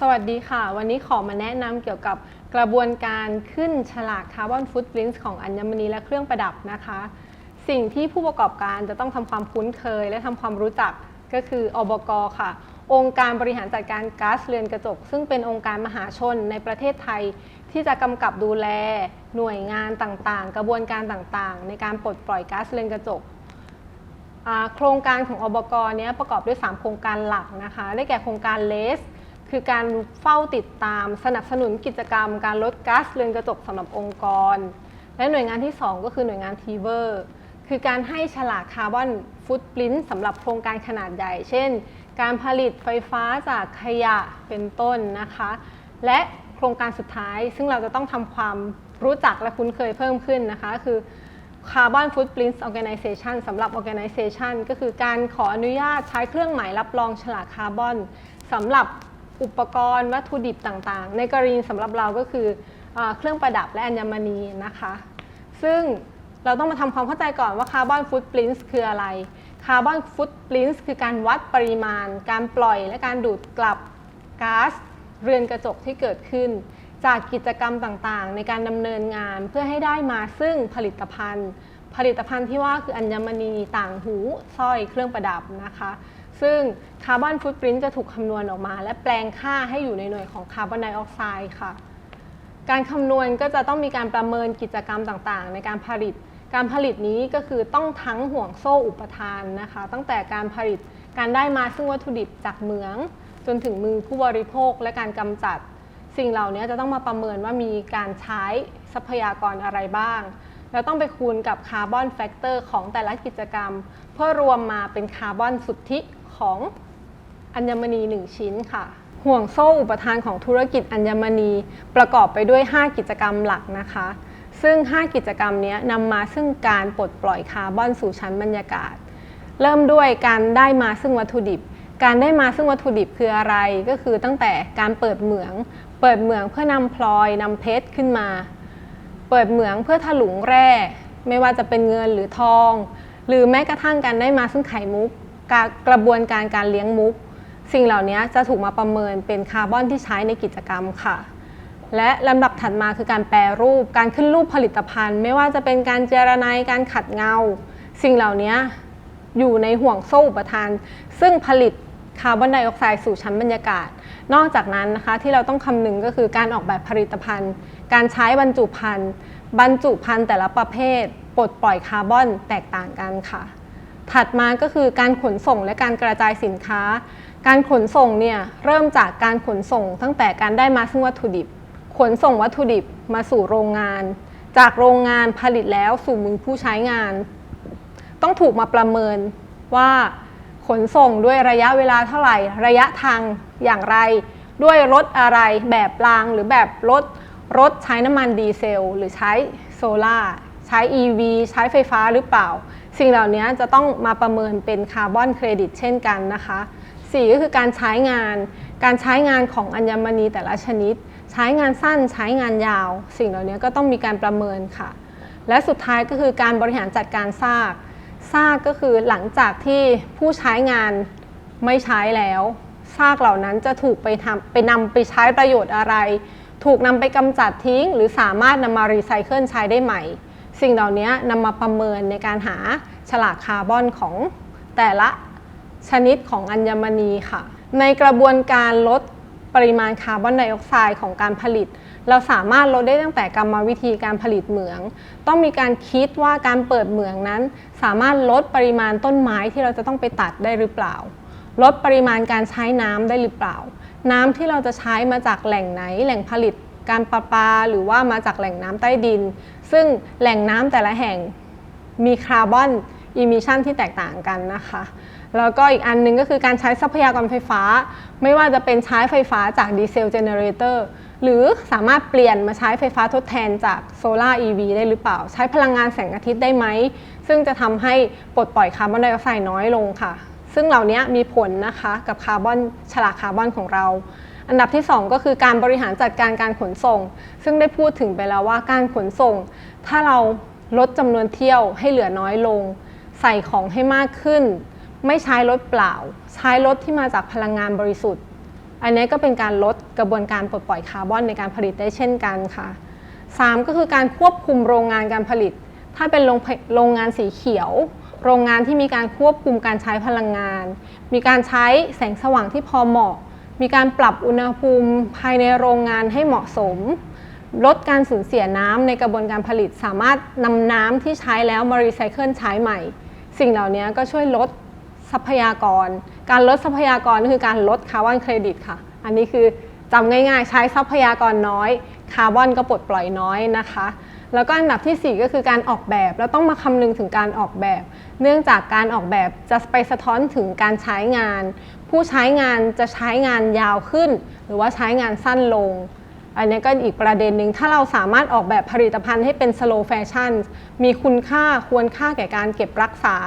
สวัสดีค่ะ วันนี้ขอมาแนะนำเกี่ยวกับกระบวนการขึ้นฉลากคาร์บอนฟุต r i n t ของอัญมณีและเครื่องประดับนะคะ สิ่งที่ผู้ประกอบการจะต้องทำความคุ้นเคย และทำความรู้จักก็คืออบกค่ะ องค์การบริหารจัดการก๊าซเรือนกระจก ซึ่งเป็นองค์การมหาชนในประเทศไทย ที่จะกำกับดูแล หน่วยงานต่างๆ กระบวนการต่างๆ ในการปลดปล่อยก๊าซเรือนกระจกโครงการของอบกเนี้ยประกอบด้วย 3 โครงการหลักนะคะ ได้แก่โครงการเลส คือการเฝ้าติดตามสนับสนุนกิจกรรม การลดก๊าซเรือนกระจกสำหรับองค์กร และหน่วยงานที่ 2 ก็คือหน่วยงานทีเวอร์คือการให้ฉลากคาร์บอนฟุตปรินท์สำหรับโครงการขนาดใหญ่ เช่น การผลิตไฟฟ้าจากขยะเป็นต้นนะคะ และโครงการสุดท้าย ซึ่งเราจะต้องทำความรู้จักและคุ้นเคยเพิ่มขึ้นนะคะ คือ Carbon Footprint Organization สำหรับ Organization ก็คือการขออนุญาตใช้เครื่องหมายรับรองฉลากคาร์บอนสำหรับ อุปกรณ์วัตถุดิบต่างๆ ในกรณีสำหรับเราก็คืออเครื่องประดับและอัญมณีนะคะ ซึ่งเราต้องมาทำความเข้าใจก่อนว่า Carbon Footprint คืออะไร Carbon Footprint คือการวัดปริมาณ การปล่อยและการดูดกลับก๊าซเรือนกระจกที่เกิดขึ้น จากกิจกรรมต่างๆ ในการดำเนินงานเพื่อให้ได้มาซึ่งผลิตภัณฑ์ ผลิตภัณฑ์ที่ว่าคืออัญมณีต่างหูสร้อยเครื่องประดับนะคะ ซึ่งคาร์บอนฟุตปรินต์จะถูกคำนวณออกมา และแปลงค่าให้อยู่ในหน่วยของคาร์บอนไดออกไซด์ค่ะ การคำนวณก็จะต้องมีการประเมินกิจกรรมต่างๆ ในการผลิต การผลิตนี้ก็คือต้องทั้งห่วงโซ่อุปทานนะคะ ตั้งแต่การผลิตการได้มาซึ่งวัตถุดิบจากเหมือง จนถึงมือผู้บริโภคและการกำจัด สิ่งเหล่านี้จะต้องมาประเมินว่ามีการใช้ทรัพยากรอะไรบ้างแล้วต้องไปคูณกับคาร์บอนแฟกเตอร์ของแต่ละกิจกรรม เพื่อรวมมาเป็นคาร์บอนสุทธิ ของอัญมณี 1 ชิ้นค่ะ ห่วงโซ่อุปทานของธุรกิจอัญมณีประกอบไปด้วย 5 กิจกรรมหลักนะคะ ซึ่ง 5 กิจกรรมนี้นำมาซึ่งการปลดปล่อยคาร์บอนสู่ชั้นบรรยากาศ เริ่มด้วยการได้มาซึ่งวัตถุดิบ การได้มาซึ่งวัตถุดิบคืออะไรก็คือตั้งแต่การเปิดเหมือง เปิดเหมืองเพื่อนำพลอยนำเพชรขึ้นมา เปิดเหมืองเพื่อถลุงแร่ ไม่ว่าจะเป็นเงินหรือทอง หรือแม้กระทั่งการได้มาซึ่งไข่มุก กากระบวนการการเลี้ยงมุก สิ่งเหล่านี้จะถูกมาประเมินเป็นคาร์บอนที่ใช้ในกิจกรรมค่ะ และลำดับถัดมาคือการแปรรูป การขึ้นรูปผลิตภัณฑ์ ไม่ว่าจะเป็นการเจรไนการขัดเงา สิ่งเหล่านี้อยู่ในห่วงโซ่อุปทาน ซึ่งผลิตคาร์บอนไดออกไซด์สู่ชั้นบรรยากาศ นอกจากนั้นนะคะที่เราต้องคำนึงก็คือการออกแบบผลิตภัณฑ์ การใช้บรรจุภัณฑ์ บรรจุภัณฑ์แต่ละประเภท ปลดปล่อยคาร์บอนแตกต่างกันค่ะ ถัดมาก็คือการขนส่งและการกระจายสินค้า การขนส่งเนี่ยเริ่มจากการขนส่ง ตั้งแต่การได้มาซึ่งวัตถุดิบ ขนส่งวัตถุดิบมาสู่โรงงาน จากโรงงานผลิตแล้วสู่มือผู้ใช้งาน ต้องถูกมาประเมินว่าขนส่งด้วยระยะเวลาเท่าไหร่ ระยะทางอย่างไร ด้วยรถอะไรแบบรางหรือแบบรถรถใช้น้ำมันดีเซล หรือใช้โซลา่าใช้ EV ใช้ไฟฟ้าหรือเปล่า สิ่งเหล่านี้จะต้องมาประเมินเป็นคาร์บอนเครดิตเช่นกันนะคะ 4 ก็คือการใช้งาน การใช้งานของอัญมณีแต่ละชนิด ใช้งานสั้นใช้งานยาว สิ่งเหล่านี้ก็ต้องมีการประเมินค่ะ และสุดท้ายก็คือการบริหารจัดการซากซากก็คือหลังจากที่ผู้ใช้งานไม่ใช้แล้วซากเหล่านั้นจะถูกไปทำไปนำไปใช้ประโยชน์อะไร ถูกนำไปกำจัดทิ้ง หรือสามารถนำมารีไซเคิลใช้ได้ใหม่ สิ่งเหล่านี้นำมาประเมินในการหาฉลากคาร์บอนของแต่ละชนิดของอัญมณีค่ะ ในกระบวนการลดปริมาณคาร์บอนไดออกไซด์ของการผลิต เราสามารถลดได้ตั้งแต่กรรมวิธีการผลิตเหมือง ต้องมีการคิดว่าการเปิดเหมืองนั้น สามารถลดปริมาณต้นไม้ที่เราจะต้องไปตัดได้หรือเปล่า ลดปริมาณการใช้น้ำได้หรือเปล่า น้ำที่เราจะใช้มาจากแหล่งไหนแหล่งผลิต การประปาหรือว่ามาจากแหล่งน้ำใต้ดิน ซึ่งแหล่งน้ำแต่ละแห่งมีคาร์บอนอิมิชันที่แตกต่างกันนะคะ แล้วก็อีกอันหนึงก็คือการใช้ทรัพยากรไฟฟ้า ไม่ว่าจะเป็นใช้ไฟฟ้าจากดีเซลเจเนเรเตอร์หรือสามารถเปลี่ยนมาใช้ไฟฟ้าทดแทนจากโซลาร์ EV ได้หรือเปล่า ใช้พลังงานแสงอาทิตย์ได้ไหม ซึ่งจะทำให้ปลดปล่อยคาร์บอนไดออกไซด์น้อยลงค่ะ ซึ่งเหล่านี้มีผลนะคะกับคาร์บอนฉลากคาร์บอนของเรา อันดับที่ 2 ก็คือการบริหารจัดการการขนส่ง ซึ่งได้พูดถึงไปแล้วว่าการขนส่ง ถ้าเราลดจำนวนเที่ยวให้เหลือน้อยลง ใส่ของให้มากขึ้น ไม่ใช้รถเปล่า ใช้รถที่มาจากพลังงานบริสุทธิ์ อันนี้ก็เป็นการลดกระบวนการปลดปล่อยคาร์บอนในการผลิตได้เช่นกันค่ะ 3 ก็คือการควบคุมโรงงานการผลิต ถ้าเป็นโรงโรงงานสีเขียว โรงงานที่มีการควบคุมการใช้พลังงาน มีการใช้แสงสว่างที่พอเหมาะ มีการปรับอุณหภูมิภายในโรงงานให้เหมาะสม ลดการสูญเสียน้ำในกระบวนการผลิต สามารถนำน้ำที่ใช้แล้วมารีไซเคิลใช้ใหม่ สิ่งเหล่านี้ก็ช่วยลดทรัพยากร การลดทรัพยากรคือการลดคาร์บอนเครดิตค่ะ อันนี้คือจำง่ายๆ ใช้ทรัพยากรน้อย คาร์บอนก็ปลดปล่อยน้อยนะคะ แล้วก็อันดับทีสี่ 4 ก็คือการออกแบบแล้วต้องมาคำนึงถึงการออกแบบ เนื่องจากการออกแบบจะไปสะท้อนถึงการใช้งาน ผู้ใช้งานจะใช้งานยาวขึ้น หรือว่าใช้งานสั้นลง อันนี้ก็อีกประเด็นหนึ่งถ้าเราสามารถออกแบบผลิตภัณฑ์ให้เป็น slow fashion มีคุณค่าควรค่าแก่การเก็บรักษา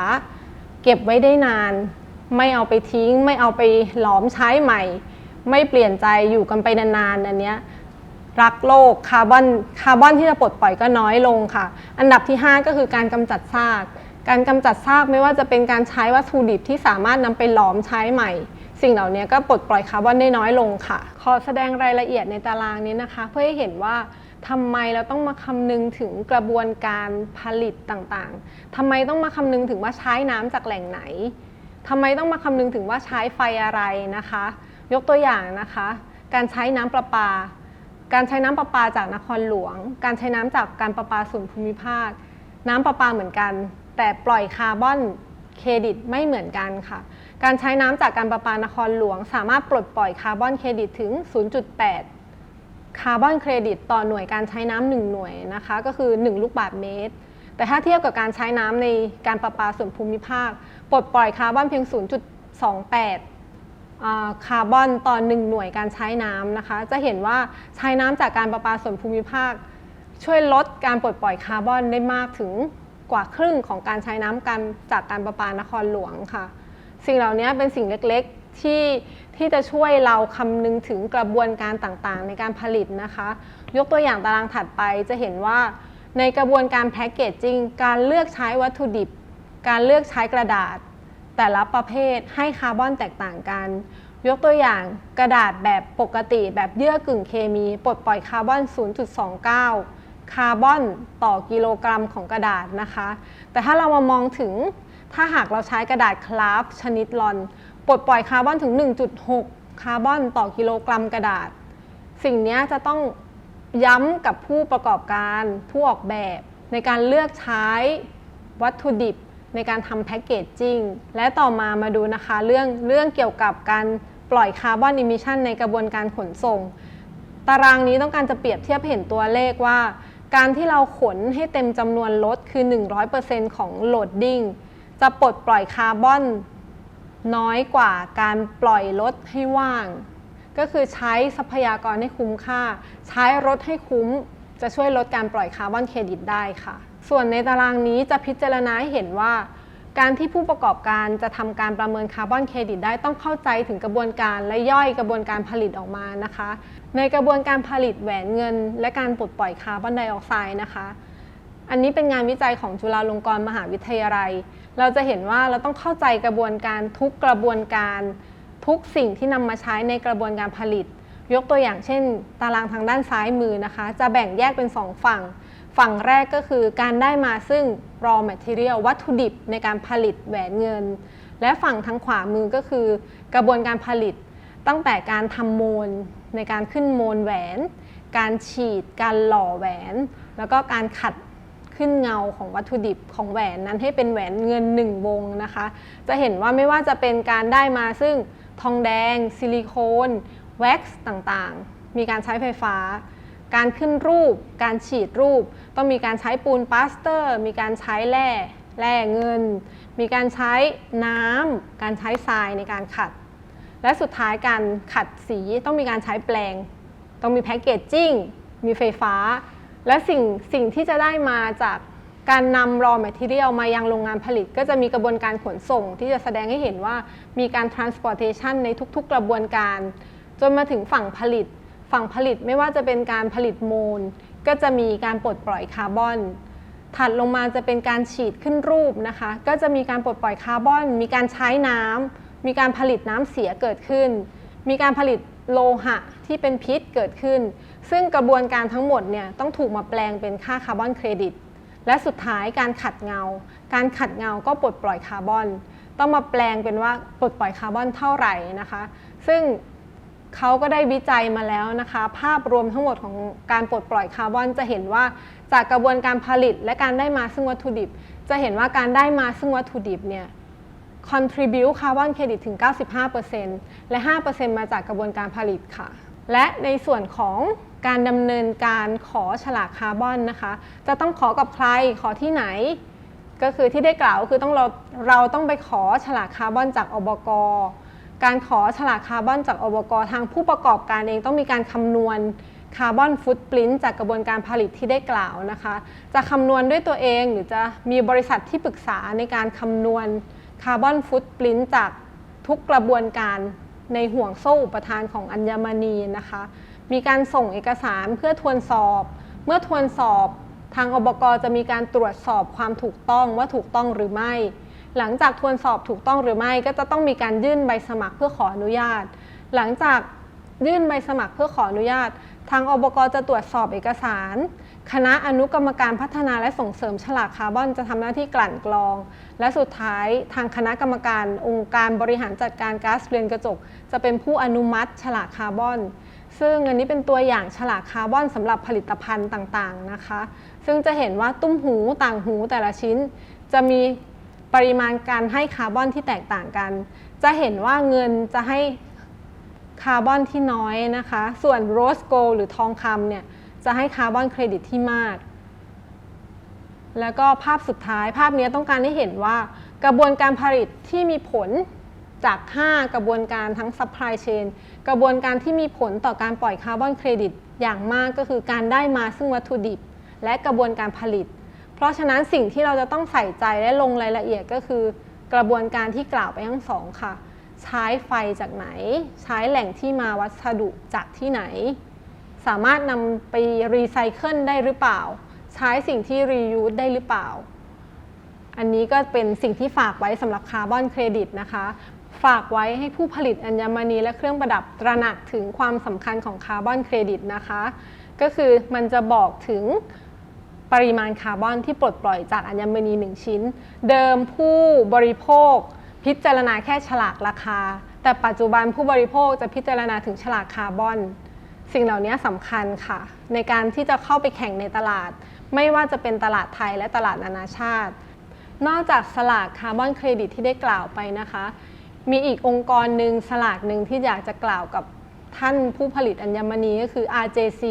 เก็บไว้ได้นาน ไม่เอาไปทิ้ง ไม่เอาไปหลอมใช้ใหม่ ไม่เปลี่ยนใจอยู่กันไปนานๆอันเนี้ย รักโลกคาร์บอนคาร์บอนที่จะปลดปล่อยก็น้อยลงค่ะ อันดับที่ 5 ก็คือการกำจัดซาก การกำจัดซากไม่ว่าจะเป็นการใช้วัตถุดิบที่สามารถนำไปหลอมใช้ใหม่ สิ่งเหล่านี้ก็ปลดปล่อยคาร์บอนได้น้อยลงค่ะ ขอแสดงรายละเอียดในตารางนี้นะคะ เพื่อให้เห็นว่าทำไมเราต้องมาคำนึงถึงกระบวนการผลิตต่างๆทำไมต้องมาคำนึงถึงว่าใช้น้ำจากแหล่งไหนทำไมต้องมาคำนึงถึงว่าใช้ไฟอะไรนะคะ ยกตัวอย่างนะคะ การใช้น้ำประปา การใช้น้ำประปาจากนครหลวง การใช้น้ำจากการประปาส่วนภูมิภาค น้ำประปาเหมือนกัน แต่ปล่อยคาร์บอนเครดิตไม่เหมือนกันค่ะ การใช้น้ำจากการประปานครหลวง สามารถปลดปล่อยคาร์บอนเครดิตถึง 0.8 คาร์บอนเครดิต ต่อหน่วยการใช้น้ำหนึ่งหน่วยนะคะ ก็คือ 1 ลูกบาศก์เมตร แต่ถ้าเทียบกับการใช้น้ำในการประปาส่วนภูมิภาค ปลดปล่อยคาร์บอนเพียง 0.28 คาร์บอนต่อ1หน่วยการใช้น้ำนะคะ จะเห็นว่าใช้น้ำจากการประปาส่วนภูมิภาค ช่วยลดการปลดปล่อยคาร์บอนได้มากถึงกว่าครึ่งของการใช้น้ำกันจากการประปานครหลวงค่ะ สิ่งเหล่านี้เป็นสิ่งเล็กๆที่ที่จะช่วยเราคำนึงถึงกระบวนการต่างๆ ในการผลิตนะคะ ยกตัวอย่างตารางถัดไปจะเห็นว่าในกระบวนการแพ็กเกจจิ้งการเลือกใช้วัตถุดิบ การเลือกใช้กระดาษ แต่ละประเภทให้คาร์บอนแตกต่างกัน ยกตัวอย่างกระดาษแบบปกติแบบเยื่อกึ่งเคมีปลดปล่อยคาร์บอน 0.29 คาร์บอนต่อกิโลกรัมของกระดาษนะคะ แต่ถ้าเรามามองถึงถ้าหากเราใช้กระดาษคราฟชนิดลอน ปลดปล่อยคาร์บอนถึง 1.6 คาร์บอนต่อกิโลกรัมกระดาษ สิ่งนี้จะต้องย้ำกับผู้ประกอบการผู้ออกแบบในการเลือกใช้วัตถุดิบ ในการทำแพ็กเกจจิ้งและต่อมามาดูนะคะเรื่องเรื่องเกี่ยวกับการปล่อยคาร์บอนอิมิชันในกระบวนการขนส่ง ตารางนี้ต้องการจะเปรียบเทียบเห็นตัวเลขว่า การที่เราขนให้เต็มจำนวนรถคือ 100%ของโหลดดิ้งจะปลดปล่อยคาร์บอนน้อยกว่าการปล่อยรถให้ว่าง ก็คือใช้ทรัพยากรให้คุ้มค่า ใช้รถให้คุ้มจะช่วยลดการปล่อยคาร์บอนเครดิตได้ค่ะ ส่วนในตารางนี้จะพิจารณาให้เห็นว่า การที่ผู้ประกอบการจะทำการประเมินคาร์บอนเครดิตได้ต้องเข้าใจถึงกระบวนการและย่อยกระบวนการผลิตออกมานะคะ ในกระบวนการผลิตแหวนเงิน และการปลดปล่อยคาร์บอนไดออกไซด์นะคะ อันนี้เป็นงานวิจัยของจุฬาลงกรณ์มหาวิทยาลัย เราจะเห็นว่าเราต้องเข้าใจกระบวนการทุกกระบวนการทุกสิ่งที่นำมาใช้ในกระบวนการผลิต ยกตัวอย่างเช่น ตารางทางด้านซ้ายมือนะคะ จะแบ่งแยกเป็น 2 ฝั่ง ฝั่งแรกก็คือการได้มาซึ่ง raw material วัตถุดิบในการผลิตแหวนเงิน และฝั่งทางขวามือก็คือ กระบวนการผลิตตั้งแต่การทำโมลในการขึ้นโมลแหวน การฉีด การหล่อแหวน แล้วก็การขัดขึ้นเงาของวัตถุดิบของแหวนนั้นให้เป็นแหวนเงิน 1 วงนะคะ จะเห็นว่าไม่ว่าจะเป็นการได้มาซึ่งทองแดง ซิลิโคน แว็กซ์ต่างๆ มีการใช้ไฟฟ้า การขึ้นรูป การฉีดรูป ต้องมีการใช้ปูนปาสเตอร์ มีการใช้แร่แร่เงิน มีการใช้น้ำการใช้ทรายในการขัด และสุดท้ายการขัดสีต้องมีการใช้แปลง ต้องมีแพคเกจจิ้งมีไฟฟ้า และสิ่งสิ่งที่จะได้มาจากการนำ raw material มายังโรงงานผลิต ก็จะมีกระบวนการขนส่ง ที่จะแสดงให้เห็นว่ามีการ transportation ในทุกๆกระบวนการ จนมาถึงฝั่งผลิต ฝั่งผลิตไม่ว่าจะเป็นการผลิตโมลก็จะมีการปลดปล่อยคาร์บอน ถัดลงมาจะเป็นการฉีดขึ้นรูปนะคะ ก็จะมีการปลดปล่อยคาร์บอน มีการใช้น้ำมีการผลิตน้ำเสียเกิดขึ้น มีการผลิตโลหะที่เป็นพิษเกิดขึ้น ซึ่งกระบวนการทั้งหมดเนี่ยต้องถูกมาแปลงเป็นค่าคาร์บอนเครดิต และสุดท้ายการขัดเงา การขัดเงาก็ปลดปล่อยคาร์บอน ต้องมาแปลงเป็นว่าปลดปล่อยคาร์บอนเท่าไหร่นะคะ ซึ่ง เขาก็ได้วิจัยมาแล้วนะคะ ภาพรวมทั้งหมดของการปลดปล่อยคาร์บอนจะเห็นว่าจากกระบวนการผลิตและการได้มาซึ่งวัตถุดิบ จะเห็นว่าการได้มาซึ่งวัตถุดิบเนี่ย contribute คาร์บอนเครดิตถึง 95%และ 5%มาจากกระบวนการผลิตค่ะ และในส่วนของการดำเนินการขอฉลากคาร์บอนนะคะ จะต้องขอกับใครขอที่ไหน ก็คือที่ได้กล่าวคือต้องเราเราต้องไปขอฉลากคาร์บอนจากอบก การขอฉลากคาร์บอนจากอบกทางผู้ประกอบการเองต้องมีการคำนวณคาร์บอนฟุตปรินต์จากกระบวนการผลิตที่ได้กล่าวนะคะ จะคำนวณด้วยตัวเองหรือจะมีบริษัทที่ปรึกษาในการคำนวณคาร์บอนฟุตปรินต์จากทุกกระบวนการในห่วงโซ่อุปทานของอัญมณีนะคะ มีการส่งเอกสารเพื่อทวนสอบ เมื่อทวนสอบทางอบกจะมีการตรวจสอบความถูกต้องว่าถูกต้องหรือไม่ หลังจากทวนสอบถูกต้องหรือไม่ก็จะต้องมีการยื่นใบสมัครเพื่อขออนุญาต หลังจากยื่นใบสมัครเพื่อขออนุญาต ทางอบกจะตรวจสอบเอกสาร คณะอนุกรรมการพัฒนาและส่งเสริมฉลากคาร์บอนจะทำหน้าที่กลั่นกรอง และสุดท้ายทางคณะกรรมการองค์การบริหารจัดการก๊าซเรือนกระจก จะเป็นผู้อนุมัติฉลากคาร์บอน ซึ่งอันนี้เป็นตัวอย่างฉลากคาร์บอนสำหรับผลิตภัณฑ์ต่างๆนะคะ ซึ่งจะเห็นว่าตุ้มหูต่างหูแต่ละชิ้น จะมี ปริมาณการให้คาร์บอนที่แตกต่างกัน จะเห็นว่าเงินจะให้คาร์บอนที่น้อยนะคะ ส่วนโรสโกลหรือทองคำเนี่ยจะให้คาร์บอนเครดิตที่มาก แล้วก็ภาพสุดท้ายภาพนี้ต้องการให้เห็นว่ากระบวนการผลิตที่มีผลจาก 5 กระบวนการทั้ง supply chain กระบวนการที่มีผลต่อการปล่อยคาร์บอนเครดิตอย่างมากก็คือการได้มาซึ่งวัตถุดิบ และกระบวนการผลิต เพราะฉะนั้นสิ่งที่เราจะต้องใส่ใจและลงรายละเอียดก็คือ กระบวนการที่กล่าวไปทั้งสองค่ะ ใช้ไฟจากไหน ใช้แหล่งที่มาวัสดุจากที่ไหน สามารถนำไปรีไซเคิลได้หรือเปล่า ใช้สิ่งที่รียูสได้หรือเปล่า อันนี้ก็เป็นสิ่งที่ฝากไว้สำหรับคาร์บอนเครดิตนะคะฝากไว้ให้ผู้ผลิตอัญมณีและเครื่องประดับตระหนักถึงความสำคัญของคาร์บอนเครดิตนะคะ ก็คือมันจะบอกถึง ปริมาณคาร์บอนที่ปลดปล่อยจากอัญมณี 1 ชิ้น เดิมผู้บริโภค พิจารณาแค่ฉลากราคา แต่ปัจจุบันผู้บริโภคจะพิจารณาถึงฉลากคาร์บอน สิ่งเหล่านี้สำคัญค่ะ ในการที่จะเข้าไปแข่งในตลาด ไม่ว่าจะเป็นตลาดไทยและตลาดนานาชาติ นอกจากสลากคาร์บอนเครดิตที่ได้กล่าวไปนะคะ มีอีกองค์กรหนึ่งสลากหนึ่งที่อยากจะกล่าวกับท่านผู้ผลิตอัญมณีก็คือ RJC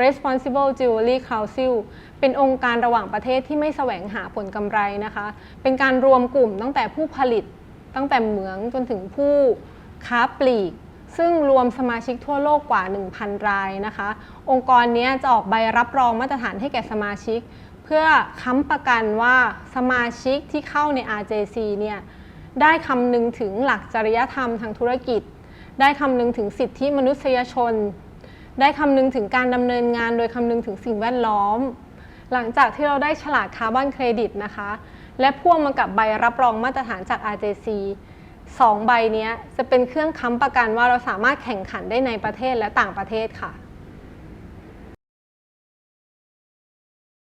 Responsible Jewelry Council เป็นองค์การระหว่างประเทศที่ไม่แสวงหาผลกำไรนะคะ เป็นการรวมกลุ่มตั้งแต่ผู้ผลิต ตั้งแต่เหมืองจนถึงผู้ค้าปลีก ซึ่งรวมสมาชิกทั่วโลกกว่า 1,000 รายนะคะ องค์กรนี้จะออกใบรับรองมาตรฐานให้แก่สมาชิก เพื่อค้ำประกันว่าสมาชิกที่เข้าใน RJC เนี่ยได้คำนึงถึงหลักจริยธรรมทางธุรกิจ ได้คำนึงถึงสิทธิมนุษยชน ได้คำนึงถึงการดำเนินงานโดยคำนึงถึงสิ่งแวดล้อม หลังจากที่เราได้ฉลากคาร์บอนเครดิตนะคะ และพ่วงมากับใบรับรองมาตรฐานจาก RJC สองใบนี้จะเป็นเครื่องค้ำประกันว่าเราสามารถแข่งขันได้ในประเทศและต่างประเทศค่ะ